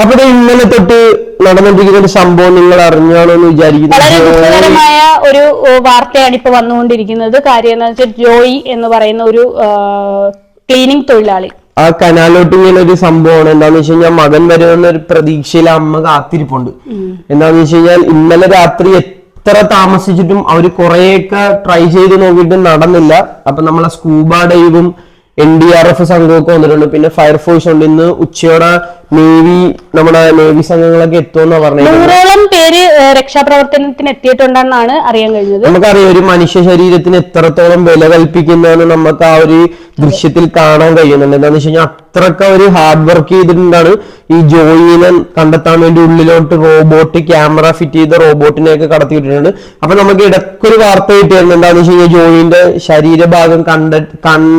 അപ്പൊ ഇന്നലെ തൊട്ട് നടന്നുകൊണ്ടിരിക്കുന്ന ഒരു സംഭവം നിങ്ങൾ അറിഞ്ഞാണോ എന്ന് വളരെ വിചാരിക്കുന്നു ദുഃഖകരമായ ഒരു ഏഹ്, വാർത്തയാണ് ഇപ്പൊ വന്നുകൊണ്ടിരിക്കുന്നത്. കാര്യം എന്താ വെച്ചാൽ ജോയി എന്ന് പറയുന്ന ഒരു ക്ലീനിങ് തൊഴിലാളി. ആ കനാലോട്ട് ഇങ്ങനെ ഒരു സംഭവമാണ്. എന്താന്ന് വെച്ച് കഴിഞ്ഞാൽ മകൻ വരുമെന്ന ഒരു പ്രതീക്ഷയിൽ അമ്മ കാത്തിരിപ്പുണ്ട്. എന്താന്ന് വെച്ച് കഴിഞ്ഞാൽ ഇന്നലെ രാത്രി എത്ര താമസിച്ചിട്ടും അവർ കുറെയൊക്കെ ട്രൈ ചെയ്ത് നോക്കിയിട്ടും നടന്നില്ല. അപ്പൊ നമ്മളെ സ്കൂബ ഡൈവും എൻ ഡി ആർ എഫ് സംഘമൊക്കെ വന്നിട്ടുണ്ട്. പിന്നെ ഫയർഫോഴ്സ് ഉണ്ട്. ഇന്ന് ഉച്ചയോടെ നേവി നമ്മുടെ നേവി സംഘങ്ങളൊക്കെ എത്തുമെന്നാ പറഞ്ഞത്. നൂറോളം പേര് ഏഹ്, രക്ഷാപ്രവർത്തനത്തിന് എത്തിയിട്ടുണ്ടെന്നാണ് അറിയാൻ കഴിഞ്ഞത്. നമുക്കറിയാം ഒരു മനുഷ്യ ശരീരത്തിന് എത്രത്തോളം വില കൽപ്പിക്കുന്നതെന്ന് നമുക്ക് ആ ഒരു ദൃശ്യത്തിൽ കാണാൻ കഴിയുന്നുണ്ട്. എന്താന്ന് വെച്ച് കഴിഞ്ഞാൽ അത്രക്ക ഒരു ഹാർഡ് വർക്ക് ചെയ്തിട്ടുണ്ടാണ് ഈ ജോയിനെ കണ്ടെത്താൻ വേണ്ടി ഉള്ളിലോട്ട് റോബോട്ട് ക്യാമറ ഫിറ്റ് ചെയ്ത റോബോട്ടിനെയൊക്കെ കടത്തി വിട്ടിട്ടുണ്ട് അപ്പൊ നമുക്ക് ഇടക്കൊരു വാർത്ത കിട്ടിയിരുന്നു എന്താന്ന് വെച്ച് കഴിഞ്ഞാൽ ജോയിന്റെ ശരീരഭാഗം കണ്ട കൺ-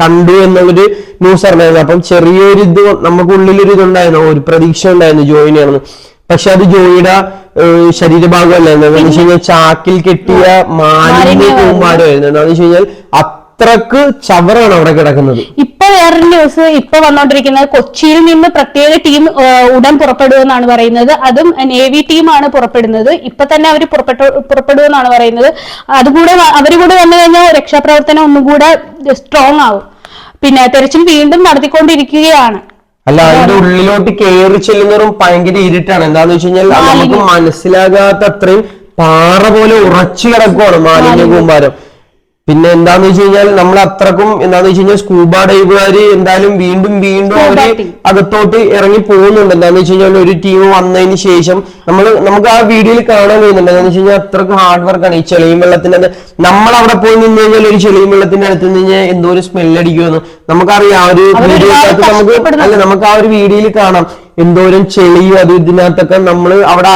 കണ്ടു എന്നുള്ളൊരു ന്യൂസ് അറിഞ്ഞായിരുന്നു. അപ്പം ചെറിയൊരു ഇത് നമുക്ക് ഉള്ളിലൊരു ഇതുണ്ടായിരുന്നു. ഒരു പ്രതീക്ഷ ഉണ്ടായിരുന്നു ജോയിൻ ചെയ്യണമെന്ന്. പക്ഷെ അത് ജോയിയുടെ ശരീരഭാഗമല്ല. എന്താണെന്ന് വെച്ച് കഴിഞ്ഞാൽ ചാക്കിൽ കെട്ടിയ മാലിന്യ കൂമ്പാരമായിരുന്നു. എന്താണെന്ന് വെച്ച് കഴിഞ്ഞാൽ അത്രയ്ക്ക് ചവറാണ് അവിടെ കിടക്കുന്നത്. ഇപ്പൊ വേറൊരു ന്യൂസ് ഇപ്പൊ വന്നോണ്ടിരിക്കുന്നത് കൊച്ചിയിൽ നിന്ന് പ്രത്യേക ടീം ഉടൻ പുറപ്പെടുമെന്നാണ് പറയുന്നത്. അതും നേവി ടീമാണ് പുറപ്പെടുന്നത്. ഇപ്പൊ തന്നെ അവർ പുറപ്പെട്ടു പുറപ്പെടുമെന്നാണ് പറയുന്നത്. അതുകൂടെ അവർ കൂടെ വന്നു കഴിഞ്ഞാൽ രക്ഷാപ്രവർത്തനം ഒന്നും കൂടെ സ്ട്രോങ് ആവും. പിന്നെ തെരച്ചിൽ വീണ്ടും നടത്തിക്കൊണ്ടിരിക്കുകയാണ്. അല്ല അതിന്റെ ഉള്ളിലോട്ട് കയറി ചെല്ലുന്നതും ഭയങ്കര ഇരുട്ടാണ്. എന്താന്ന് വെച്ച് കഴിഞ്ഞാൽ നമുക്ക് മനസ്സിലാകാത്ത അത്രയും പാറ പോലെ ഉറച്ചു കിടക്കുവാണ് മാലിന്യ. കൂമ്പാരം. പിന്നെ എന്താന്ന് വെച്ച് കഴിഞ്ഞാൽ നമ്മൾ അത്രക്കും എന്താന്ന് വെച്ച് കഴിഞ്ഞാൽ സ്കൂബ ഡൈവുകാര് എന്തായാലും വീണ്ടും വീണ്ടും അവർ. അകത്തോട്ട് ഇറങ്ങി പോകുന്നുണ്ട്. എന്താന്ന് വെച്ച് കഴിഞ്ഞാൽ ഒരു ടീം വന്നതിന് ശേഷം നമ്മൾ നമുക്ക് ആ വീഡിയോയിൽ കാണാൻ കഴിയുന്നുണ്ട്. എന്താന്ന് വെച്ച് കഴിഞ്ഞാൽ അത്രക്കും ഹാർഡ് വർക്കാണ് ഈ ചെളിയും വെള്ളത്തിന്റെ നമ്മൾ അവിടെ പോയി നിന്ന് കഴിഞ്ഞാൽ ഒരു ചെളിയും വെള്ളത്തിന്റെ അടുത്ത് നിന്ന് കഴിഞ്ഞാൽ എന്തോ ഒരു സ്മെൽ അടിക്കുമെന്ന് നമുക്കറിയാം. ആ ഒരു വീഡിയോ നമുക്ക് അല്ല നമുക്ക് ആ ഒരു വീഡിയോയിൽ കാണാം. എന്തോരം ചെളിയും അത് ഇതിനകത്തൊക്കെ നമ്മൾ അവിടെ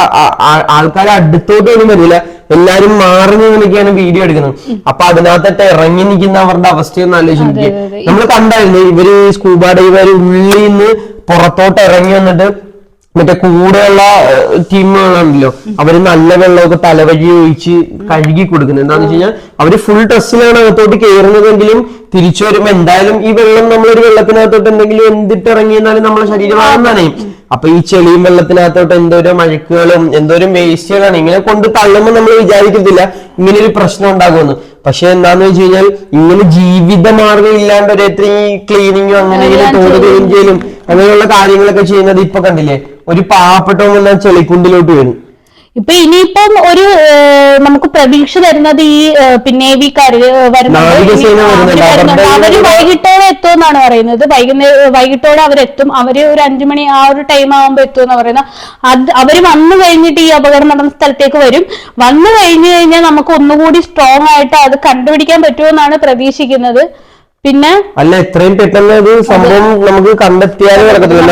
ആൾക്കാരെ അടുത്തോട്ട് ഒന്നും വരില്ല. എല്ലാരും മാറി നിന്നൊക്കെയാണ് വീഡിയോ എടുക്കുന്നത്. അപ്പൊ അതിനകത്തൊക്കെ ഇറങ്ങി നിൽക്കുന്ന അവരുടെ അവസ്ഥയൊന്നും ആലോചിച്ച് അതെ, നമ്മൾ കണ്ടായിരുന്നു ഇവർ സ്കൂബ ഡൈവർ ഉള്ളിൽ നിന്ന് പുറത്തോട്ട് ഇറങ്ങി വന്നിട്ട് മറ്റേ കൂടെയുള്ള ടീമുകളുണ്ടല്ലോ അവർ നല്ല വെള്ളമൊക്കെ തലവഴി ഒഴിച്ച് കഴുകി കൊടുക്കുന്നത്. എന്താന്ന് വെച്ച് കഴിഞ്ഞാൽ അവർ ഫുൾ ഡ്രസ്സിലാണ് അകത്തോട്ട് കയറുന്നതെങ്കിലും തിരിച്ചു വരുമ്പോ എന്തായാലും ഈ വെള്ളം നമ്മളൊരു വെള്ളത്തിനകത്തോട്ട് എന്തെങ്കിലും എന്തിട്ട് ഇറങ്ങിയെന്നാലും നമ്മളെ ശരീരഭാഗം നനയും. അപ്പൊ ഈ ചെളിയും വെള്ളത്തിനകത്തോട്ട് എന്തോരം അഴുക്കുകളും എന്തോരം വേസ്റ്റുകളാണ് ഇങ്ങനെ കൊണ്ട് തള്ളുമ്പോൾ നമ്മൾ വിചാരിക്കത്തില്ല ഇങ്ങനെ ഒരു പ്രശ്നം ഉണ്ടാകുമെന്ന്. പക്ഷെ എന്താന്ന് വെച്ച് കഴിഞ്ഞാൽ ഇങ്ങനെ ജീവിത മാർഗം ഇല്ലാണ്ട് ഒരു ഈ ക്ലീനിങ്ങും അങ്ങനെ ഇങ്ങനെ തോട് ക്ലീൻ ചെയ്യലും അങ്ങനെയുള്ള കാര്യങ്ങളൊക്കെ ചെയ്യുന്നത് ഇപ്പൊ കണ്ടില്ലേ? ഒരു പാവപ്പെട്ടവൻ ചെളിക്കുണ്ടിലോട്ട് വീണു ഇപ്പൊ ഇനിയിപ്പം ഒരു നമുക്ക് പ്രതീക്ഷ തരുന്നത് ഈ പിന്നെ നേവിക്കാര്. അവർ വൈകിട്ടോടെ എത്തും എന്നാണ് പറയുന്നത് വൈകുന്നേരം വൈകിട്ടോടെ അവരെത്തും. അവർ ഒരു അഞ്ചു മണി ആ ഒരു ടൈം ആവുമ്പോ എത്തും എന്ന് പറയുന്നത്. അത് അവർ വന്നു കഴിഞ്ഞിട്ട് ഈ അപകടം നടന്ന സ്ഥലത്തേക്ക് വരും. വന്നു കഴിഞ്ഞു കഴിഞ്ഞാൽ നമുക്ക് ഒന്നുകൂടി സ്ട്രോങ് ആയിട്ട് അത് കണ്ടുപിടിക്കാൻ പറ്റുമെന്നാണ് പ്രതീക്ഷിക്കുന്നത്. പിന്നെ? അല്ല എത്രയും പെട്ടെന്ന് അത് സംഭവം നമുക്ക് കണ്ടെത്തിയാലും കിടക്കത്തില്ല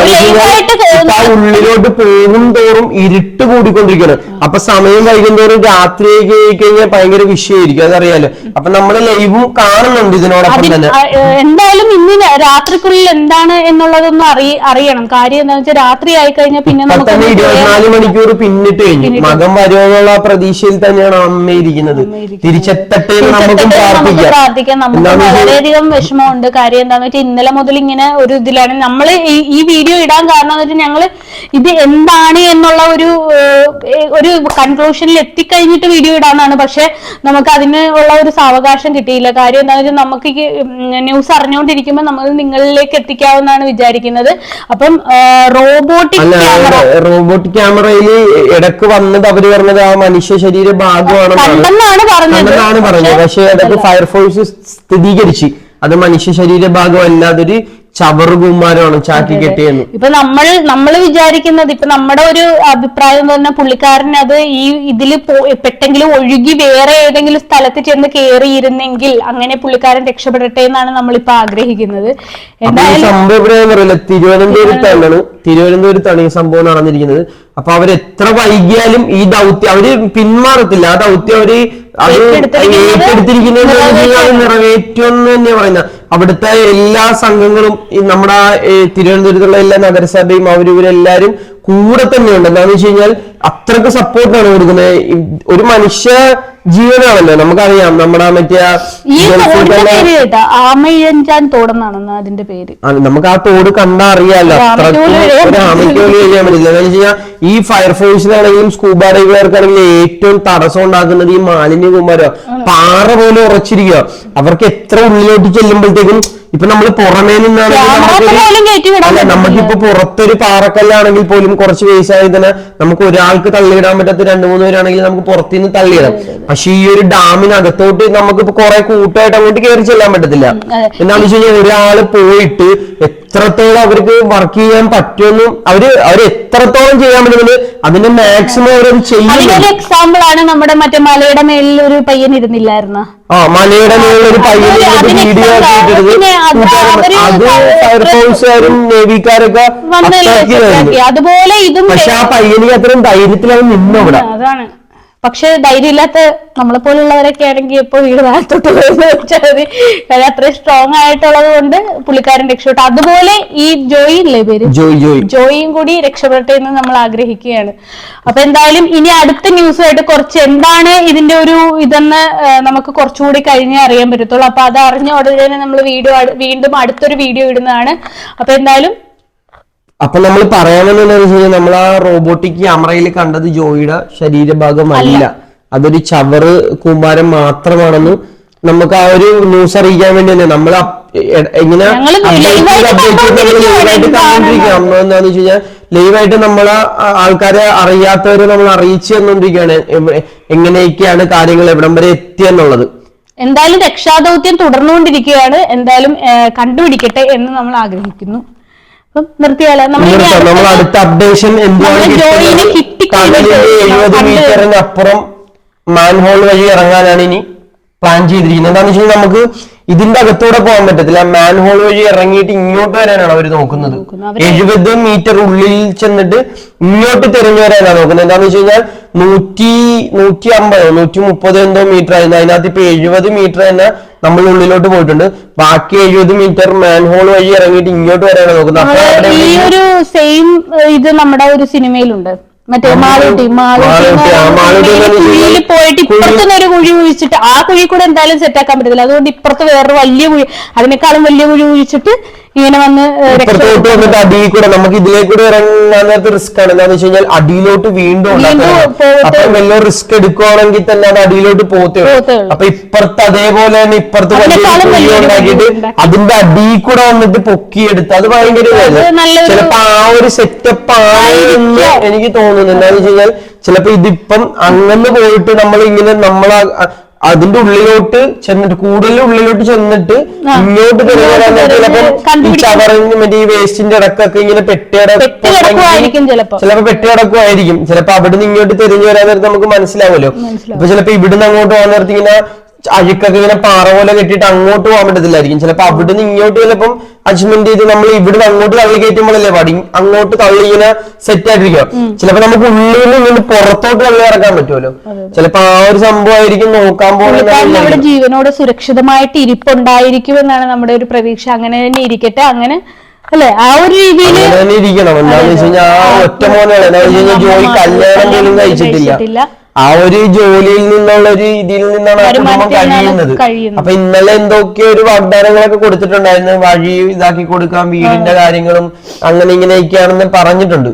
ഉള്ളിലോട്ട് പോകും തോറും ഇരുട്ട് കൂടിക്കൊണ്ടിരിക്കുകയാണ്. അപ്പൊ സമയം വൈകുന്നേരം രാത്രി ആയി കഴിഞ്ഞാൽ ഭയങ്കര വിഷയമായിരിക്കും അതറിയാലോ. അപ്പൊ നമ്മൾ ലൈവും കാണുന്നുണ്ട് ഇതിനോടൊപ്പം തന്നെ. എന്തായാലും ഇന്ന് രാത്രിക്കുള്ളിൽ എന്താണ് എന്നുള്ളതൊന്നും അറിയ അറിയണം. കാര്യം എന്താ വെച്ചാൽ രാത്രി ആയി കഴിഞ്ഞാൽ പിന്നെ നമുക്ക് ഇരുപത്തിനാല് മണിക്കൂർ പിന്നിട്ട് കഴിഞ്ഞു. മകൻ വരുമെന്നുള്ള പ്രതീക്ഷയിൽ തന്നെയാണ് അമ്മ ഇരിക്കുന്നത്. തിരിച്ചെത്തട്ടെ നമുക്കും പ്രാർത്ഥിക്കാം. വളരെയധികം വിഷമമുണ്ട്. കാര്യം എന്താന്ന് വെച്ചാൽ ഇന്നലെ മുതൽ ഇങ്ങനെ ഒരു ഇതിലാണ്. നമ്മൾ ഈ വീഡിയോ ഇടാൻ കാരണം എന്ന് വെച്ചാൽ ഞങ്ങൾ ഇത് എന്താണ് എന്നുള്ള ഒരു ഒരു കൺക്ലൂഷനിൽ എത്തിക്കഴിഞ്ഞിട്ട് വീഡിയോ ഇടാന്നാണ്. പക്ഷെ നമുക്ക് അതിന് ഉള്ള ഒരു സാവകാശം കിട്ടിയില്ല. കാര്യം എന്താണെന്ന് വെച്ചാൽ നമുക്ക് ന്യൂസ് അറിഞ്ഞുകൊണ്ടിരിക്കുമ്പോൾ നമ്മൾ നിങ്ങളിലേക്ക് എത്തിക്കാവുന്നതാണ് വിചാരിക്കുന്നത്. അപ്പം റോബോട്ടിക് റോബോട്ടിക് ക്യാമറ റോബോട്ടിക് ക്യാമറയിൽ ഇടയ്ക്ക് വന്നത് അവർ പറഞ്ഞത് ആ മനുഷ്യ ശരീര ഭാഗമാണ് പറഞ്ഞത്. പക്ഷേ പറഞ്ഞത്. പക്ഷെ ഇടയ്ക്ക് ഫയർഫോഴ്സ് സ്ഥിരീകരിച്ച്. അത് മനുഷ്യ ശരീര ഭാഗമല്ല അതൊരു ഒരു ചവറുകുമാരമാണ് ചാക്കി കെട്ടിയെന്ന്. ഇപ്പൊ നമ്മൾ നമ്മൾ വിചാരിക്കുന്നത് ഇപ്പൊ നമ്മുടെ ഒരു അഭിപ്രായം എന്ന് പറഞ്ഞാൽ പുള്ളിക്കാരൻ അത് ഈ ഇതിൽ പെട്ടെങ്കിലും ഒഴുകി വേറെ ഏതെങ്കിലും സ്ഥലത്ത് ചെന്ന് കയറിയിരുന്നെങ്കിൽ അങ്ങനെ പുള്ളിക്കാരൻ രക്ഷപ്പെടട്ടെ എന്നാണ് നമ്മളിപ്പോ ആഗ്രഹിക്കുന്നത്. സംഭവം അറിയില്ല. തിരുവനന്തപുരത്താണ് തിരുവനന്തപുരത്താണ് ഈ സംഭവം നടന്നിരിക്കുന്നത്. അപ്പൊ അവർ എത്ര വൈകിയാലും ഈ ദൗത്യം അവർ പിന്മാറത്തില്ല. ആ ദൗത്യം അവർ നിറവേറ്റുമെന്ന് തന്നെ പറയുന്നത്. അവിടുത്തെ എല്ലാ സംഘങ്ങളും ഈ നമ്മുടെ തിരുവനന്തപുരത്തുള്ള എല്ലാ നഗരസഭയും അവരിവരെല്ലാരും കൂടെ തന്നെയുണ്ട്. എന്താണെന്ന് വെച്ച് കഴിഞ്ഞാൽ അത്രയ്ക്ക് സപ്പോർട്ടാണ് കൊടുക്കുന്നത്. ഒരു മനുഷ്യ ജീവനാണല്ലോ. നമുക്കറിയാം നമ്മുടെ മറ്റേ അതിന്റെ പേര്. നമുക്ക് ആ തോട് കണ്ടാ അറിയാലോ. ഒരു ആമയ്ക്ക് അത്രയ്ക്ക് പോലും ചെയ്യാൻ ഒരു ആമയ്ക്ക് പോലും ചെയ്യാൻ പറ്റില്ല എന്താണെന്ന് വെച്ച് ഈ ഫയർഫോഴ്സിനാണെങ്കിലും സ്കൂബ ഡൈവർക്കാണെങ്കിലും ഏറ്റവും തടസ്സം ഉണ്ടാക്കുന്നത് ഈ മാലിന്യ കുമാരോ പാറ പോലെ ഉറച്ചിരിക്കുക അവർക്ക് എത്ര ഉള്ളിലോട്ട് ചെല്ലുമ്പോഴത്തേക്കും ഇപ്പൊ നമ്മൾ പുറമേ നിന്നാണെങ്കിൽ. നമുക്കിപ്പോ പുറത്തൊരു പാറക്കല്ലാണെങ്കിൽ പോലും കുറച്ച് വയസ്സായി തന്നെ നമുക്ക് ഒരാൾക്ക് തള്ളിയിടാൻ പറ്റാത്ത രണ്ടു മൂന്ന് പേരാണെങ്കിൽ നമുക്ക് പുറത്തുനിന്ന് തള്ളിയിടാം പക്ഷെ ഈ ഒരു ഡാമിനകത്തോട്ട് നമുക്കിപ്പോ കുറെ കൂട്ടമായിട്ട് അങ്ങോട്ട് കയറി ചെല്ലാൻ പറ്റത്തില്ല. എന്താണെന്ന് വെച്ച് കഴിഞ്ഞാൽ ഒരാൾ പോയിട്ട് എത്രത്തോളം അവർക്ക് വർക്ക് ചെയ്യാൻ പറ്റുമെന്നും അവർ അവർ എത്രത്തോളം ചെയ്യാൻ പറ്റുന്നത് അതിന്റെ മാക്സിമം അവരത് ചെയ്യുന്നത് എക്സാമ്പിൾ ആണ് നമ്മുടെ മറ്റേ മലയുടെ മേളിൽ ഒരു പയ്യൻ ഇരുന്നില്ലായിരുന്നു. ആ മലയുടെ മേളിൽ ഒരു പയ്യൻ വീഡിയോ അത് ഫയർഫോഴ്സുകാരും നേവിക്കാരൊക്കെ. അതുപോലെ ഇതും പക്ഷെ ആ പയ്യനെ അത്രയും ധൈര്യത്തിൽ അവൻ നിന്നു അവിടെ. അതാണ്. പക്ഷെ ധൈര്യമില്ലാത്ത നമ്മളെ പോലുള്ളവരൊക്കെ ആണെങ്കിൽ ഇപ്പൊ വീട് താഴത്തോട്ട് പോയെന്ന് വെച്ചാൽ മതി. കാര്യം അത്രയും സ്ട്രോങ് ആയിട്ടുള്ളത് കൊണ്ട് പുള്ളിക്കാരൻ രക്ഷപ്പെട്ടു. അതുപോലെ ഈ ജോയി ഇല്ലേ പേര്? ജോയ് ജോയ്. ജോയിയും കൂടി രക്ഷപ്പെടട്ടെ എന്ന് നമ്മൾ ആഗ്രഹിക്കുകയാണ്. അപ്പൊ എന്തായാലും ഇനി അടുത്ത ന്യൂസുമായിട്ട് കുറച്ച് എന്താണ് ഇതിന്റെ ഒരു ഇതെന്ന് നമുക്ക് കുറച്ചുകൂടി കഴിഞ്ഞേ അറിയാൻ പറ്റത്തുള്ളൂ. അപ്പൊ അത് അറിഞ്ഞ ഉടനെ തന്നെ നമ്മൾ വീഡിയോ വീണ്ടും അടുത്തൊരു വീഡിയോ ഇടുന്നതാണ്. അപ്പൊ എന്തായാലും അപ്പൊ നമ്മൾ വെച്ച് കഴിഞ്ഞാൽ നമ്മൾ ആ റോബോട്ടിക് ക്യാമറയിൽ കണ്ടത് ജോയിയുടെ ശരീരഭാഗമല്ല. അതൊരു ചവറ് കൂമ്പാരം മാത്രമാണെന്ന് നമുക്ക് ആ ഒരു ന്യൂസ് അറിയിക്കാൻ വേണ്ടി തന്നെ നമ്മൾ എങ്ങനെ ചെയ്ത് ആയിട്ട് നമ്മൾ എന്താന്ന് വെച്ച് കഴിഞ്ഞാൽ ലൈവായിട്ട് നമ്മളെ ആൾക്കാരെ അറിയാത്തവരെ നമ്മൾ അറിയിച്ചു തന്നോണ്ടിരിക്കുകയാണ് എങ്ങനെയൊക്കെയാണ് കാര്യങ്ങൾ എവിടം വരെ എത്തിയെന്നുള്ളത് എന്തായാലും രക്ഷാദൗത്യം തുടർന്നുകൊണ്ടിരിക്കുകയാണ്. എന്തായാലും കണ്ടുപിടിക്കട്ടെ എന്ന് നമ്മൾ ആഗ്രഹിക്കുന്നു. അപ്പം നിർത്തിയാലോ? നമ്മൾ അടുത്ത അപ്ഡേഷൻ എഴുപത് മീറ്ററിന് അപ്പുറം മാൻഹോൾ വഴി ഇറങ്ങാനാണ് ഇനി പ്ലാൻ ചെയ്തിരിക്കുന്നത്. എന്താണെന്ന് വെച്ചാൽ നമുക്ക് ഇതിന്റെ അകത്തൂടെ പോകാൻ പറ്റത്തില്ല. മാൻഹോൾ വഴി ഇറങ്ങിയിട്ട് ഇങ്ങോട്ട് വരാനാണ് അവർ നോക്കുന്നത്. എഴുപത് മീറ്റർ ഉള്ളിൽ ചെന്നിട്ട് ഇങ്ങോട്ട് തിരഞ്ഞു വരാനാണ് നോക്കുന്നത്. എന്താണെന്ന് വെച്ച് കഴിഞ്ഞാൽ നൂറ്റി നൂറ്റി അമ്പതോ നൂറ്റി മുപ്പതോ എന്തോ മീറ്റർ ആയിരുന്നു. അതിനകത്ത് ഇപ്പൊ എഴുപത് മീറ്റർ തന്നെ നമ്മൾ ഉള്ളിലോട്ട് പോയിട്ടുണ്ട്. ബാക്കി എഴുപത് മീറ്റർ മാൻഹോൾ വഴി ഇറങ്ങിയിട്ട് ഇങ്ങോട്ട് വരാനാണ് നോക്കുന്നത്. അപ്പൊ നമ്മൾ അവിടെ ഈ ഒരു സെയിം ഇത് നമ്മുടെ ഒരു സിനിമയിലുണ്ട് മറ്റേ മാളൂട്ടി കുഴിയിൽ പോയിട്ട് ഇപ്പുറത്തുനിന്ന് ഒരു കുഴി കുഴിച്ചിട്ട് ആ കുഴി കൂടെ എന്തായാലും സെറ്റ് ആക്കാൻ പറ്റത്തില്ല. അതുകൊണ്ട് ഇപ്പുറത്ത് വേറൊരു വലിയ കുഴി അതിനേക്കാളും വലിയ കുഴി കുഴിച്ചിട്ട് ഇങ്ങനെ വന്ന് ഇപ്പുറത്തോട്ട്. വന്നിട്ട് അടിയിൽ കൂടെ നമുക്ക് ഇതിലേക്കൂടെ ഇറങ്ങാൻ നേരത്തെ റിസ്ക് ആണ്. എന്താന്ന് വെച്ച് കഴിഞ്ഞാൽ അടിയിലോട്ട് വീണ്ടും അപ്പൊ വല്ല റിസ്ക് എടുക്കുവാണെങ്കിൽ തന്നെ അത് അടിയിലോട്ട് പോത്തേ. അപ്പൊ ഇപ്പുറത്ത് അതേപോലെ തന്നെ ഇപ്പുറത്ത് വലിയ ഉണ്ടാക്കിയിട്ട് അതിന്റെ അടിയിൽ കൂടെ വന്നിട്ട് പൊക്കിയെടുത്ത് അത് ഭയങ്കര ചിലപ്പോ ആ ഒരു സെറ്റപ്പ് ആയിരുന്നു എനിക്ക് തോന്നുന്നു. എന്താണെന്ന് വെച്ച് കഴിഞ്ഞാൽ ചിലപ്പോ ഇതിപ്പം അങ്ങനെ പോയിട്ട് നമ്മൾ ഇങ്ങനെ നമ്മൾ അതിന്റെ ഉള്ളിലോട്ട് ചെന്നിട്ട് കൂടുതൽ ഉള്ളിലോട്ട് ചെന്നിട്ട്. ഇങ്ങോട്ട് ചിലപ്പോ ഈ കണ്ടുപിടിക്കാൻ ചവറിന് മറ്റേ ഈ വേസ്റ്റിന്റെ ഇടക്കൊക്കെ ഇങ്ങനെ ചിലപ്പോ. പെട്ടി കിടക്കുമായിരിക്കും ചിലപ്പോ അവിടുന്ന് ഇങ്ങോട്ട് തിരിഞ്ഞു വരാൻ നേരത്ത് നമുക്ക് മനസ്സിലാവുമല്ലോ മനസ്സിലാവും. അപ്പൊ ചിലപ്പോ ഇവിടുന്ന് അങ്ങോട്ട് പോകാൻ നേരത്ത് ഇങ്ങനെ അഴുക്കൊക്കെ ഇങ്ങനെ പാറ പോലെ കെട്ടിയിട്ട് അങ്ങോട്ട് പോകാൻ പറ്റത്തില്ലായിരിക്കും. ചിലപ്പോൾ അവിടെ നിന്ന് ഇങ്ങോട്ട് ചിലപ്പം അഡ്ജസ്റ്റ്മെന്റ് ചെയ്ത് നമ്മൾ ഇവിടുന്ന് അങ്ങോട്ട് തള്ളി കയറ്റുമ്പോഴല്ലേ പാടി. അങ്ങോട്ട് തള്ളി ഇങ്ങനെ സെറ്റ് ആയിട്ടിരിക്കും ചിലപ്പോൾ നമുക്ക് ഉള്ളിൽ നിന്ന് ഇങ്ങനെ പുറത്തോട്ട് തള്ളി ഇറക്കാൻ പറ്റുമല്ലോ. ചിലപ്പോ ആ ഒരു സംഭവം ആയിരിക്കും നോക്കാൻ പോകുന്നത് ജീവനോട് സുരക്ഷിതമായിട്ട് ഇരിപ്പുണ്ടായിരിക്കും എന്നാണ് നമ്മുടെ ഒരു പ്രതീക്ഷ. അങ്ങനെ തന്നെ ഇരിക്കട്ടെ അങ്ങനെ അല്ലെ? ആ ഒരു രീതിയിൽ ഇരിക്കണം. എന്താണെന്ന് വെച്ച് കഴിഞ്ഞാൽ ആ ഒറ്റ മോനെ എന്താന്ന് വെച്ച് കഴിഞ്ഞാൽ ജോലി കല്യാണം പോലും കഴിച്ചിട്ടില്ല. ആ ഒരു ജോലിയിൽ നിന്നുള്ള ഒരു ഇതിൽ നിന്നാണ് ആ കുടുംബം കഴിയുന്നത്. കഴിയുന്നത്. അപ്പൊ ഇന്നലെ എന്തൊക്കെ ഒരു വാഗ്ദാനങ്ങളൊക്കെ കൊടുത്തിട്ടുണ്ടായിരുന്നു? വഴി ഇതാക്കി കൊടുക്കാം വീടിന്റെ കാര്യങ്ങളും അങ്ങനെ ഇങ്ങനെയൊക്കെയാണെന്ന് പറഞ്ഞിട്ടുണ്ട്.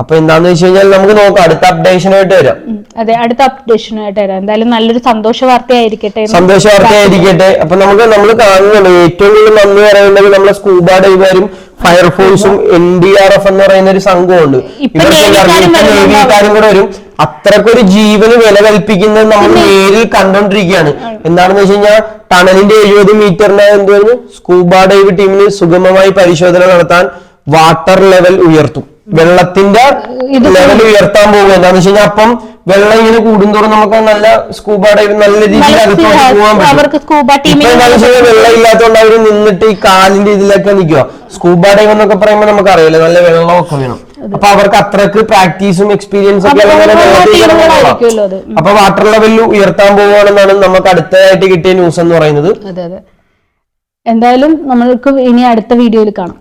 അപ്പൊ എന്താന്ന് വെച്ച് കഴിഞ്ഞാൽ നമുക്ക് നോക്കാം. അടുത്ത അപ്ഡേഷനായിട്ട് വരാം. അതെ അടുത്ത അപ്ഡേഷനായിട്ട് വരാം. എന്തായാലും നല്ലൊരു സന്തോഷ വാർത്തയായിരിക്കട്ടെ ആയിരിക്കട്ടെ സന്തോഷ വാർത്തയായിരിക്കട്ടെ. അപ്പൊ നമുക്ക് നമ്മൾ കാണുന്നുണ്ട്. ഏറ്റവും കൂടുതൽ നന്ദി പറയുന്നത് നമ്മളെ സ്കൂബ ഡൈവറും ഫയർഫോഴ്സും എൻ ഡി ആർ എഫ് എന്ന് പറയുന്ന ഒരു സംഘമുണ്ട് കാര്യം. നേവിക്കാരും കൂടെ വരും. അത്രക്കൊരു ജീവന് വില കൽപ്പിക്കുന്നത് നമ്മൾ നേരിൽ കണ്ടോണ്ടിരിക്കുകയാണ്. എന്താണെന്ന് വെച്ച് കഴിഞ്ഞാൽ ടണലിന്റെ എഴുപത് മീറ്ററിന്റെ എന്തുവായിരുന്നു സ്കൂബ ഡൈവ് ടീമിന് സുഗമമായി പരിശോധന നടത്താൻ വാട്ടർ ലെവൽ ഉയർത്തും. വെള്ളത്തിന്റെ ലെവൽ ഉയർത്താൻ പോകുക. എന്താണെന്ന് വെച്ച് കഴിഞ്ഞാൽ അപ്പം വെള്ളം ഇങ്ങനെ കൂടുന്തോറും നമുക്ക് നല്ല സ്കൂബ ഡൈവ് നല്ല രീതിയിൽ അകത്തോട്ട് പോകാൻ പറ്റും. വെള്ളം ഇല്ലാത്തതുകൊണ്ട് അവർ നിന്നിട്ട് ഈ കാലിന്റെ ഇതിലൊക്കെ നിൽക്കുക. സ്കൂബ ഡൈവ് എന്നൊക്കെ പറയുമ്പോൾ നമുക്ക് അറിയില്ല നല്ല വെള്ളമൊക്കെ വേണം. അപ്പൊ അവർക്ക് അത്രയ്ക്ക് പ്രാക്ടീസും എക്സ്പീരിയൻസും ഒക്കെ അപ്പൊ വാട്ടർ ലെവൽ ഉയർത്താൻ പോവുകയാണെന്നാണ് നമുക്ക് അടുത്തതായിട്ട് കിട്ടിയ ന്യൂസ് എന്ന് പറയുന്നത്. എന്തായാലും നമ്മൾക്ക് ഇനി അടുത്ത വീഡിയോയിൽ കാണാം.